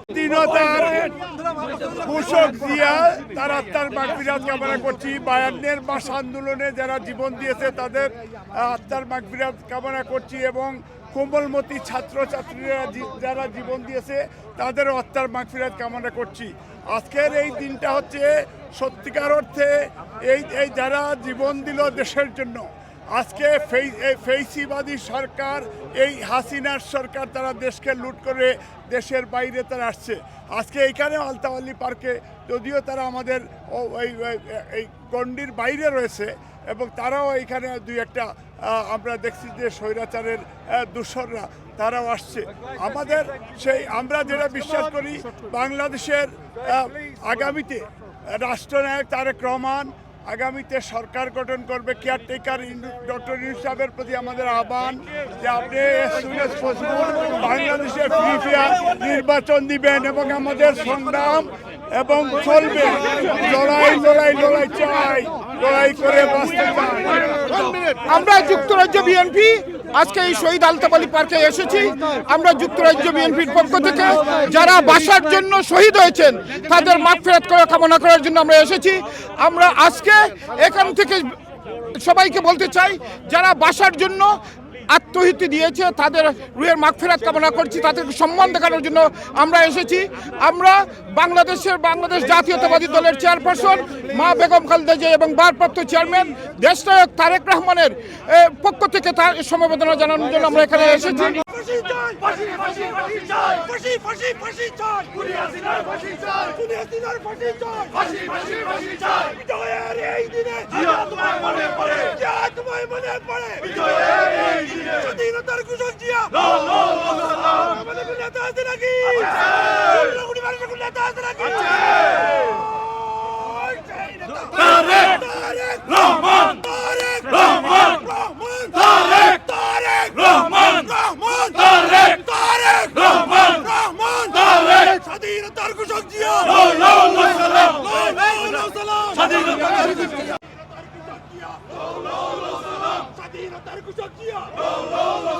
স্বাধীনতার পোষক দিয়া তার আত্মার মাগফিরাত কামনা করছি। বায়ান্নের মাস আন্দোলনে যারা জীবন দিয়েছে, তাদের আত্মার মাগফিরাত কামনা করছি এবং কোমলমতি ছাত্রছাত্রীরা যারা জীবন দিয়েছে তাদেরও আত্মার মাগফিরাত কামনা করছি। আজকের এই দিনটা হচ্ছে সত্যিকার অর্থে এই এই যারা জীবন দিল দেশের জন্য, আজকে ফেইসিবাদী সরকার, এই হাসিনার সরকার তারা দেশকে লুট করে দেশের বাইরে তারা আসছে। আজকে এইখানে আলতাওয়ালি পার্কে যদিও তারা আমাদের এই গণ্ডির বাইরে রয়েছে এবং তারাও এইখানে দুই একটা আমরা দেখছি যে স্বৈরাচারের আহ, দূষররা তারাও আসছে। আমাদের সেই আমরা যেটা বিশ্বাস করি বাংলাদেশের আগামীতে রাষ্ট্রনায়ক তারেক রহমান আগামীতে সরকার গঠন করবে কেয়ারটেকার ডক্টর ইউনুস সাহেবের প্রতি আমাদের আহ্বান যে আপনি ফেয়ার নির্বাচন দিবেন এবং আমাদের সংগ্রাম এবং চলবে। লড়াই লড়াই লড়াই, চাই। লড়াই করে বাঁচতে চাই। আমরা যুক্তরাজ্য বিএনপি, আজকে এই শহীদ আলতাবালি পার্কে এসেছি। আমরা যুক্তরাজ্য বিএনপির পক্ষ থেকে যারা বাসার জন্য শহীদ হয়েছেন, তাদের মাঠ ফেরত করা কামনা করার জন্য আমরা এসেছি। আমরা আজকে এখান থেকে সবাইকে বলতে চাই, যারা বাসার জন্য আত্মহিতি দিয়েছে তাদের রুহের মাগফিরাত কামনা করছি তাদেরকে সম্মান দেখানোর জন্য আমরা এসেছি। আমরা বাংলাদেশের বাংলাদেশ জাতীয়তাবাদী দলের চেয়ারপারসন মা বেগম খালেদা জিয়া এবং ভারপ্রাপ্ত চেয়ারম্যান দেশনায়ক তারেক রহমানের পক্ষ থেকে তার সমবেদনা জানানোর জন্য আমরা এখানে এসেছি। বিজয়ের এই দিনে মনে পড়ে মনে বিজয়ের স্বাধীনতার ঘোষক জিয়া আমাদের কোন নেতা আছে নাকি কোন মানুষের কোন নেতা আছে নাকি তারেক রহমান তারেক রহমান রহমান তারেক তারেক রহমান রহমান তারেক তারেক রহমান রহমান তারেক স্বাধীনতার ঘোষক জিয়া স্বাধীনতার ঘোষক জিয়া স্বাধীনতার ঘোষক জিয়া লো লো লো